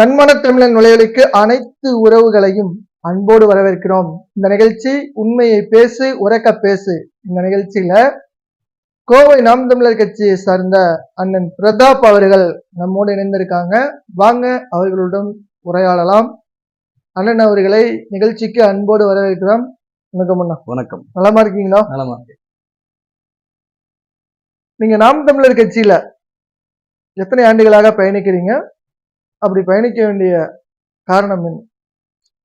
தன்மான தமிழன் நுழைவலிக்கு அனைத்து உறவுகளையும் அன்போடு வரவேற்கிறோம். இந்த நிகழ்ச்சி உண்மையை பேசு உறக்க பேசு. இந்த நிகழ்ச்சியில கோவை நாம் தமிழர் கட்சியை சார்ந்த அண்ணன் பிரதாப் அவர்கள் நம்மோடு இணைந்திருக்காங்க. வாங்க அவர்களுடன் உரையாடலாம். அண்ணன் அவர்களை நிகழ்ச்சிக்கு அன்போடு வரவேற்கிறோம். வணக்கம் அண்ணா. வணக்கம். நலமா இருக்கீங்களா? நலமா. நீங்க நாம் தமிழர் கட்சியில எத்தனை ஆண்டுகளாக பயணிக்கிறீங்க? அப்படி பயணிக்க வேண்டிய காரணம் என்ன?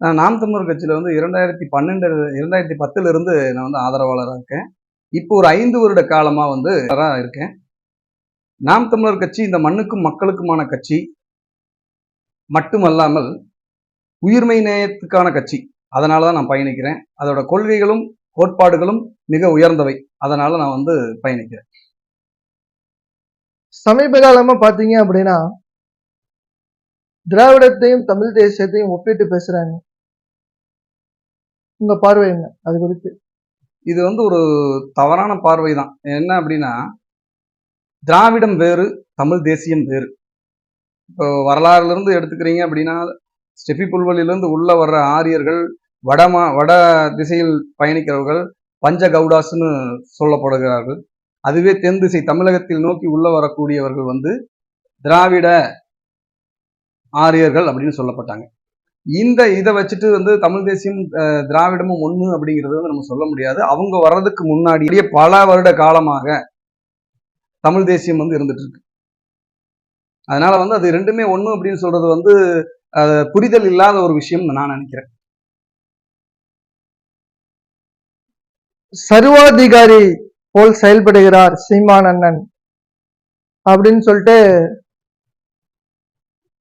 நான் நாம் தமிழர் கட்சியில வந்து இரண்டாயிரத்தி பன்னெண்டு இரண்டாயிரத்தி பத்துல இருந்து நான் வந்து ஆதரவாளராக இருக்கேன். இப்போ ஒரு ஐந்து வருட காலமா வந்து இருக்கேன். நாம் தமிழர் கட்சி இந்த மண்ணுக்கும் மக்களுக்குமான கட்சி மட்டுமல்லாமல் உயிர்மை நேயத்துக்கான கட்சி. அதனால தான் நான் பயணிக்கிறேன். அதோட கொள்கைகளும் கோட்பாடுகளும் மிக உயர்ந்தவை. அதனால நான் வந்து பயணிக்கிறேன். சமீப காலமா பாத்தீங்க அப்படின்னா திராவிடத்தையும் தமிழ் தேசியத்தையும் ஒப்பிட்டு பேசுறாங்க. உங்க பார்வை என்ன? அது குறித்து. இது வந்து ஒரு தவறான பார்வை தான் என்ன அப்படின்னா திராவிடம் வேறு தமிழ் தேசியம் வேறு. இப்போ வரலாறுல இருந்து எடுத்துக்கிறீங்க அப்படின்னா ஸ்டெஃபி புல்வெளியிலிருந்து உள்ள வர்ற ஆரியர்கள் வடமா வட திசையில் பயணிக்கிறவர்கள் பஞ்ச கவுடாஸ்னு சொல்லப்படுகிறார்கள். அதுவே தென் திசை தமிழகத்தில் நோக்கி உள்ள வரக்கூடியவர்கள் வந்து திராவிட ஆரியர்கள் அப்படின்னு சொல்லப்பட்டாங்க. இந்த இதை வச்சுட்டு வந்து தமிழ் தேசியம் திராவிடமும் ஒண்ணு அப்படிங்கிறது வந்து நம்ம சொல்ல முடியாது. அவங்க வர்றதுக்கு முன்னாடியே பல வருட காலமாக தமிழ் தேசியம் வந்து இருந்துட்டு இருக்கு. அதனால வந்து அது ரெண்டுமே ஒண்ணு அப்படின்னு சொல்றது வந்து புரிதல் இல்லாத ஒரு விஷயம் நான் நினைக்கிறேன். சர்வாதிகாரி போல் செயல்படுகிறார் சீமான் அண்ணன் அப்படின்னு சொல்லிட்டு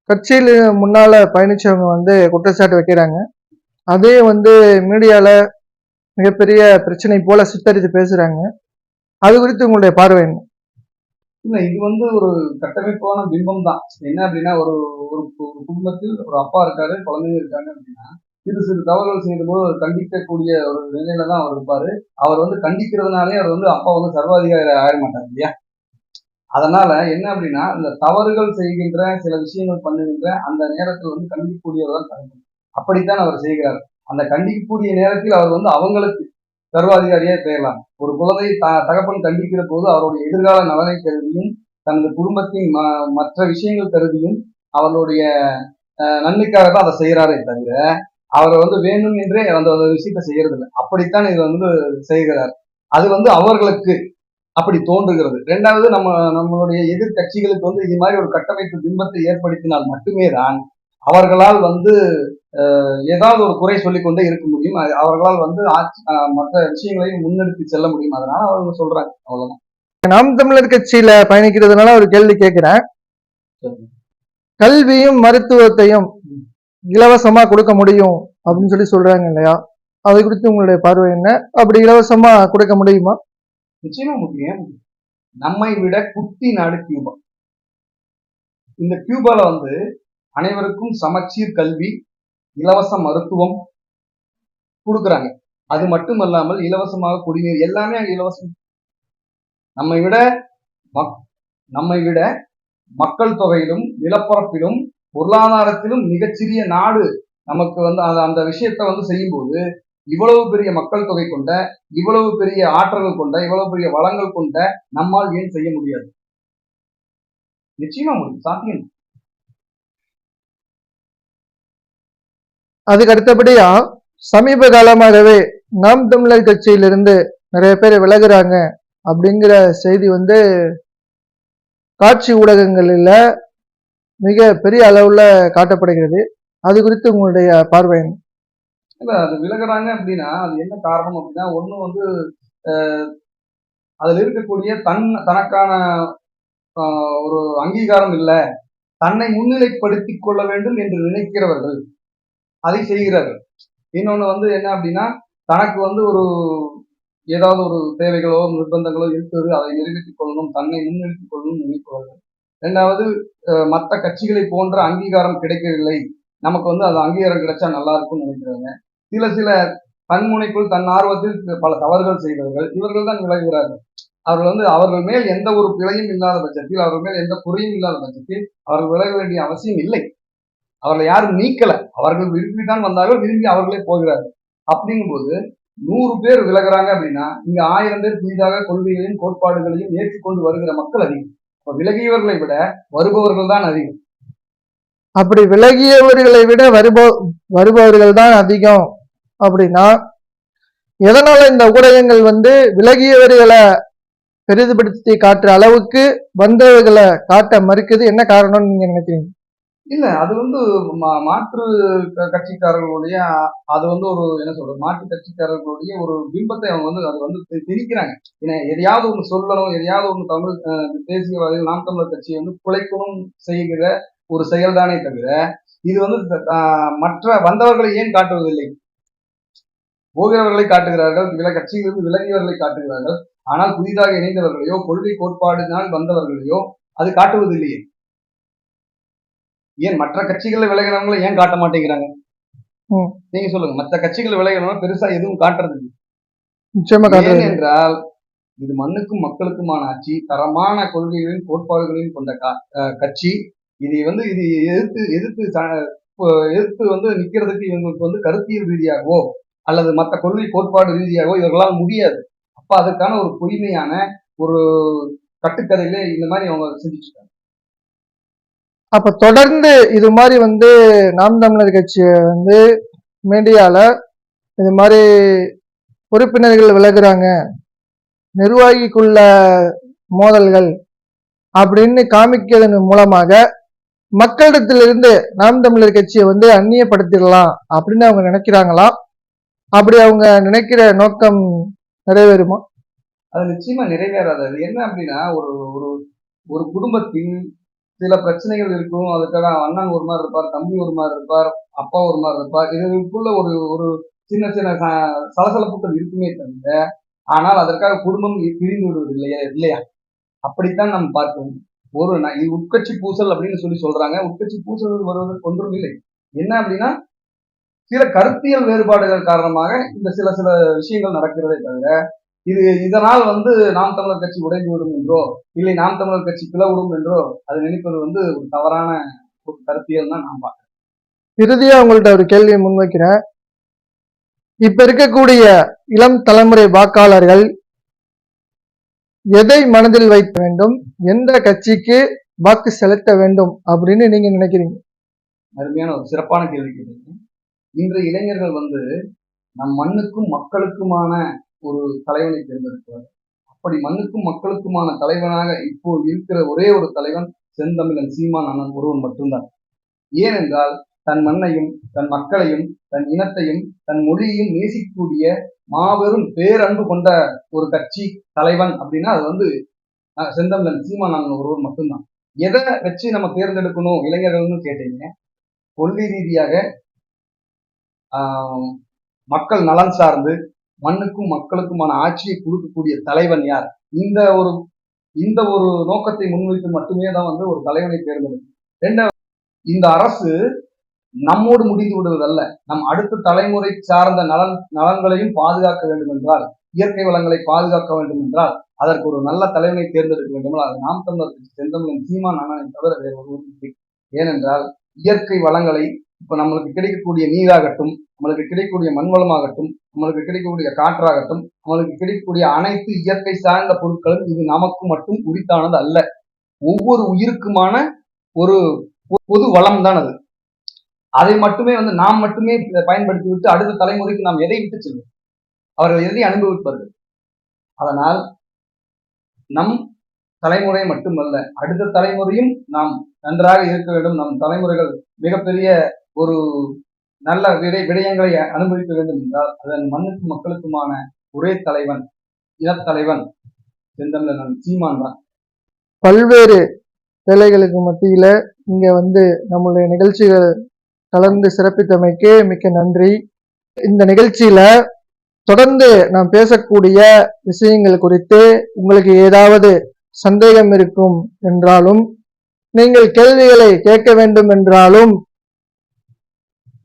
கட்சியில் முன்னால் பயணிச்சவங்க வந்து குற்றச்சாட்டு வைக்கிறாங்க. அதே வந்து மீடியாவில் மிகப்பெரிய பிரச்சனை போல சித்தரித்து பேசுகிறாங்க அது குறித்து உங்களுடைய பார்வை என்ன? இல்லை இது வந்து ஒரு கட்டமைப்பான பிம்பம் தான் என்ன அப்படின்னா ஒரு ஒரு குடும்பத்தில் ஒரு அப்பா இருக்காரு குழந்தைங்க இருக்காங்க அப்படின்னா சிறு சிறு தவறுகள் செய்யும்போது அவர் கண்டிக்கக்கூடிய ஒரு நிலையில தான் அவர் இருப்பாரு. அவர் வந்து கண்டிக்கிறதுனாலே அவர் வந்து அப்பா வந்து சர்வாதிகாரி ஆயிட மாட்டார் இல்லையா? அதனால என்ன அப்படின்னா இந்த தவறுகள் செய்கின்ற சில விஷயங்கள் பண்ணுகின்ற அந்த நேரத்தில் வந்து கண்டிக்கக்கூடியவர் தான் அப்படித்தான் அவர் செய்கிறார். அந்த கண்டிக்கக்கூடிய நேரத்தில் அவர் வந்து அவங்களுக்கு சர்வாதிகாரியே பெயரலாம் ஒரு குழந்தை த தகப்பன் கண்டிக்கிற போது அவருடைய எதிர்கால நலனை கருதியும் தனது குடும்பத்தின் ம- மற்ற விஷயங்கள் கருதியும் அவருடைய நன்மைக்காக தான் அதை செய்கிறாரே தவிர அவரை வந்து வேணும் என்றே அந்த விஷயத்தை செய்யறது இல்லை அப்படித்தான் இதை வந்து செய்கிறார். அது வந்து அவர்களுக்கு அப்படி தோன்றுகிறது. ரெண்டாவது நம்ம நம்மளுடைய எதிர்க்கட்சிகளுக்கு வந்து இது மாதிரி ஒரு கட்டமைப்பு பிம்பத்தை ஏற்படுத்தினால் மட்டுமே தான் அவர்களால் வந்து ஏதாவது ஒரு குறை சொல்லிக் கொண்டே இருக்க முடியும். அவர்களால் வந்து ஆட்சி- மற்ற விஷயங்களையும் முன்னெடுத்து செல்ல முடியும். அதனால அவங்க சொல்றாங்க. அவ்வளவுதான். நாம் தமிழர் கட்சியில பயணிக்கிறதுனால ஒரு கேள்வி கேட்கிறேன். கல்வியும் மருத்துவத்தையும் இலவசமா கொடுக்க முடியும் அப்படின்னு சொல்லி சொல்றாங்க இல்லையா? அது குறித்து உங்களுடைய பார்வை என்ன? அப்படி இலவசமா கொடுக்க முடியுமா? நிச்சயமா முக்கியம். நம்மை விட குட்டி நாடு கியூபா. இந்த கியூபால வந்து அனைவருக்கும் சமச்சீர் கல்வி இலவச மருத்துவம் கொடுக்குறாங்க. அது மட்டும் அல்லாமல் இலவசமாக குடிநீர் எல்லாமே இலவசம். நம்மை விட மக் நம்மை விட மக்கள் தொகையிலும் நிலப்பரப்பிலும் பொருளாதாரத்திலும் மிகச்சிறிய நாடு நமக்கு வந்து அந்த அந்த வந்து செய்யும்போது இவ்வளவு பெரிய மக்கள் தொகை கொண்ட இவ்வளவு பெரிய ஆற்றல்கள் கொண்ட இவ்வளவு பெரிய வளங்கள் கொண்ட நம்மால் ஏன் செய்ய முடியாது? நிச்சயமா முடியும். சாத்தியம். அதுக்கு அடுத்தபடியா சமீப காலமாகவே நாம் தமிழர் கட்சியிலிருந்து நிறைய பேர் விலகுறாங்க அப்படிங்கிற செய்தி வந்து காட்சி ஊடகங்களில் மிக பெரிய அளவுல காட்டப்படுகிறது. அது குறித்து உங்களுடைய பார்வை இல்லை அது விலகுறாங்க அப்படின்னா அது என்ன காரணம் அப்படின்னா ஒன்று வந்து அதில் இருக்கக்கூடிய தன் தனக்கான ஒரு அங்கீகாரம் இல்லை. தன்னை முன்னிலைப்படுத்தி கொள்ள வேண்டும் என்று நினைக்கிறவர்கள். அதை செய்கிறார்கள். இன்னொன்று வந்து என்ன அப்படின்னா தனக்கு வந்து ஒரு ஏதாவது ஒரு தேவைகளோ நிர்பந்தங்களோ இருக்கிறது அதை நிறைவேற்றிக் கொள்ளணும் தன்னை முன்னிறுத்திக் கொள்ளணும் நினைப்பவர்கள். ரெண்டாவது மற்ற கட்சிகளை போன்ற அங்கீகாரம் கிடைக்கவில்லை. நமக்கு வந்து அது அங்கீகாரம் கிடைச்சா நல்லா இருக்கும்னு நினைக்கிறாங்க சில சில தன்முனைக்குள் தன் ஆர்வத்தில் பல தவறுகள் செய்தவர்கள் இவர்கள் தான் விலகுகிறார்கள். அவர்கள் வந்து அவர்கள் மேல் எந்த ஒரு பிழையும் இல்லாத பட்சத்தில் அவர்கள் மேல் எந்த குறையும் இல்லாத பட்சத்தில் அவர்கள் விலக வேண்டிய அவசியம் இல்லை. அவர்களை யாரும் நீக்கல. அவர்கள் விரும்பி தான் வந்தார்கள் விரும்பி அவர்களே போகிறார்கள். அப்படிங்கும்போது நூறு பேர் விலகுறாங்க அப்படின்னா இங்க ஆயிரம் பேர் புதிதாக கொள்கைகளையும் கோட்பாடுகளையும் ஏற்றுக்கொண்டு வருகிற மக்கள் அதிகம். இப்ப விலகியவர்களை விட வருபவர்கள் தான் அதிகம். அப்படி விலகியவர்களை விட வருபோ வருபவர்கள் தான் அதிகம். அப்படின்னா எதனால இந்த ஊடகங்கள் வந்து விலகியவர்களை பெரிதுபடுத்தி காட்டுற அளவுக்கு வந்தவர்களை காட்ட மறுக்குது? என்ன காரணம்னு நீங்க நினைக்கிறீங்க? இல்ல அது வந்து மா- மாற்று கட்சிக்காரர்களுடைய அது வந்து ஒரு என்ன சொல்றது மாற்று கட்சிக்காரர்களுடைய ஒரு பிம்பத்தை அவங்க வந்து அது வந்து திணிக்கிறாங்க. ஏன்னா எதையாவது ஒண்ணு சொல்லணும் எதையாவது ஒண்ணு தமிழ் அஹ், தேசிய வகையில் நாம் தமிழர் கட்சியை வந்து குலைக்கணும் செய்கிற ஒரு செயல்தானே தவிர இது வந்து மற்ற வந்தவர்களை ஏன் காட்டுவதில்லை? போகிறவர்களை காட்டுகிறார்கள் வில கட்சியிலிருந்து விலகியவர்களை காட்டுகிறார்கள். ஆனால் புதிதாக இணைந்தவர்களையோ கொள்கை கோட்பாடினால் வந்தவர்களையோ அது காட்டுவதில்லையே. ஏன் மற்ற கட்சிகளை விலகினவங்களை ஏன் காட்ட மாட்டேங்கிறாங்க. நீங்க சொல்லுங்க. மற்ற கட்சிகள் விலகினவங்க பெருசா எதுவும் காட்டுறது. நிச்சயமா என்றால் இது மண்ணுக்கும் மக்களுக்குமான ஆட்சி தரமான கொள்கைகளையும் கோட்பாடுகளையும் கொண்ட கட்சி. இதை வந்து இது எதிர்த்து எதிர்த்து எதிர்த்து வந்து நிக்கிறதுக்கு இவங்களுக்கு வந்து கருத்தியல் ரீதியாகவோ அல்லது மற்ற கொள்கை கோட்பாடு ரீதியாகவோ இவர்களால் முடியாது. அப்ப அதுக்கான ஒரு பொய்மையான ஒரு கட்டுக்கதையில இந்த மாதிரி அவங்க செஞ்சுட்டு இருக்காங்க அப்ப தொடர்ந்து இது மாதிரி வந்து நாம் தமிழர் கட்சி வந்து மீடியால இது மாதிரி உறுப்பினர்கள் விலகுறாங்க. நிர்வாகிக்குள்ள மோதல்கள் அப்படின்னு காமிக்கிறதன் மூலமாக மக்களிடத்திலிருந்து நாம் தமிழர் கட்சியை வந்து அந்நியப்படுத்திடலாம் அப்படின்னு அவங்க நினைக்கிறாங்களா? அப்படி அவங்க நினைக்கிற நோக்கம் நிறைவேறுமா? அது நிச்சயமா நிறைவேறாது. அது என்ன அப்படின்னா ஒரு ஒரு ஒரு குடும்பத்தில் சில பிரச்சனைகள் இருக்கும். அதுக்காக அண்ணன் ஒரு மாதிரி இருப்பார் தம்பி ஒரு மாதிரி இருப்பார் அப்பா ஒரு மாதிரி இருப்பார். இதுக்குள்ள ஒரு ஒரு சின்ன சின்ன ச- சலசலப்புகள் இருக்குமே தவிர ஆனால் அதற்காக குடும்பம் பிரிந்து விடுவது இல்லையா இல்லையா? அப்படித்தான் நாம் பார்க்கணும் ஒரு இது உட்கட்சி பூசல் அப்படின்னு சொல்லி சொல்றாங்க. உட்கட்சி பூசல் வருவதற்கு ஒன்றும் இல்லை. என்ன அப்படின்னா சில கருத்தியல் வேறுபாடுகள் காரணமாக இந்த சில சில விஷயங்கள் நடக்கிறதே தவிர இது இதனால் வந்து நாம் தமிழர் கட்சி உடைந்து விடும் என்றோ இல்லை நாம் தமிழர் கட்சி பிளவுடும் என்றோ அது நினைப்பது வந்து ஒரு தவறான ஒரு கருத்தியல் தான் நான் பார்க்கிறேன். இறுதியா உங்கள்ட்ட ஒரு கேள்வியை முன்வைக்கிறேன். இப்ப இருக்கக்கூடிய இளம் தலைமுறை வாக்காளர்கள் எதை மனதில் வைக்க வேண்டும்? எந்த கட்சிக்கு வாக்கு செலுத்த வேண்டும் அப்படின்னு நீங்க நினைக்கிறீங்க? அருமையான ஒரு சிறப்பான கேள்வி கேட்டீங்க. இன்று இளைஞர்கள் வந்து நம் மண்ணுக்கும் மக்களுக்குமான ஒரு தலைவனை தேர்ந்தெடுக்கிறார். அப்படி மண்ணுக்கும் மக்களுக்குமான தலைவனாக இப்போ இருக்கிற ஒரே ஒரு தலைவன் செந்தமிழன் சீமான் அண்ணன் ஒருவன் மட்டும்தான். ஏனென்றால் தன் மண்ணையும் தன் மக்களையும் தன் இனத்தையும் தன் மொழியையும் நேசிக்கக்கூடிய மாபெரும் பேரன்பு கொண்ட ஒரு கட்சி தலைவன் அப்படின்னா அது வந்து செந்தமிழன் சீமான் அண்ணன் ஒருவர் மட்டும்தான். எதை வச்சு நம்ம தேர்ந்தெடுக்கணும் இளைஞர்கள்னு கேட்டீங்க? கொள்கை ரீதியாக மக்கள் நலன் சார்ந்து மண்ணுக்கும் மக்களுக்குமான ஆட்சியை கொடுக்கக்கூடிய தலைவன் யார்? இந்த ஒரு இந்த ஒரு நோக்கத்தை முன்வைத்து மட்டுமே தான் வந்து ஒரு தலைவனை தேர்ந்தெடுக்கும் ரெண்டாவது இந்த அரசு நம்மோடு முடிந்து விடுவதல்ல. நம் அடுத்த தலைமுறை சார்ந்த நலன் நலன்களையும் பாதுகாக்க வேண்டும் என்றால் இயற்கை வளங்களை பாதுகாக்க வேண்டும் என்றால் அதற்கு ஒரு நல்ல தலைவனை தேர்ந்தெடுக்க வேண்டும் அது நாம் தமிழர் செந்தமிழன் சீமான் அண்ணனை தவிர வேறு ஒருவரும் ஏனென்றால் இயற்கை வளங்களை இப்ப நம்மளுக்கு கிடைக்கக்கூடிய நீராகட்டும் நம்மளுக்கு கிடைக்கக்கூடிய மண் வளமாகட்டும் நம்மளுக்கு கிடைக்கக்கூடிய காற்றாகட்டும் நம்மளுக்கு கிடைக்கக்கூடிய அனைத்து இயற்கை சார்ந்த பொருட்களும் இது நமக்கு மட்டும் உரித்தானது அல்ல. ஒவ்வொரு உயிருக்குமான ஒரு பொது வளம் தான் அது. அதை மட்டுமே வந்து நாம் மட்டுமே பயன்படுத்தி விட்டு அடுத்த தலைமுறைக்கு நாம் எதை விட்டு செல்வோம் அவர்கள் எதை அனுபவிப்பார்கள்? அதனால் நம் தலைமுறை மட்டுமல்ல அடுத்த தலைமுறையும் நாம் நன்றாக இருக்க வேண்டும். நம் தலைமுறைகள் மிகப்பெரிய ஒரு நல்ல விடை விடயங்களை அனுபவிக்க வேண்டும் என்றால் அதன் மண்ணுக்கும் மக்களுக்குமான ஒரே தலைவன் இனத்தலைவன் செந்தமிழன் சீமான் தான். பல்வேறு வேலைகளுக்கு மத்தியில இங்க வந்து நம்மளுடைய நிகழ்ச்சிகள் கலந்து சிறப்பித்தமைக்கு மிக்க நன்றி. இந்த நிகழ்ச்சியில தொடர்ந்து நாம் பேசக்கூடிய விஷயங்கள் குறித்து உங்களுக்கு ஏதாவது சந்தேகம் இருக்கும் என்றாலும் நீங்கள் கேள்விகளை கேட்க வேண்டும் என்றாலும்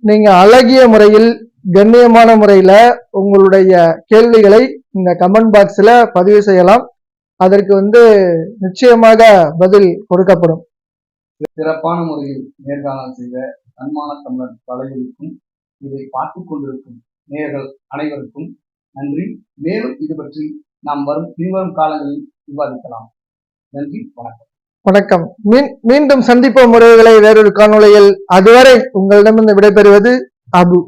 நீங்க அழகிய முறையில் கண்ணியமான முறையில உங்களுடைய கேள்விகளை இந்த கமெண்ட் பாக்ஸ்ல பதிவு செய்யலாம். அதற்கு வந்து நிச்சயமாக பதில் கொடுக்கப்படும். சிறப்பான முறையில் நேர்காணல் செய்த தன்மான தமிழர் தலைவருக்கும் இதை பார்த்து கொண்டிருக்கும் நேர்கள் அனைவருக்கும் நன்றி. மேலும் இது பற்றி நாம் வரும் பின்வரும் காலங்களில் விவாதிக்கலாம். நன்றி வணக்கம். வணக்கம். மீன் மீண்டும் சந்திப்போம் உறவுகளை வேறொரு காணொலியில் அதுவரை உங்களிடமிருந்து விடைபெறுவது அபு.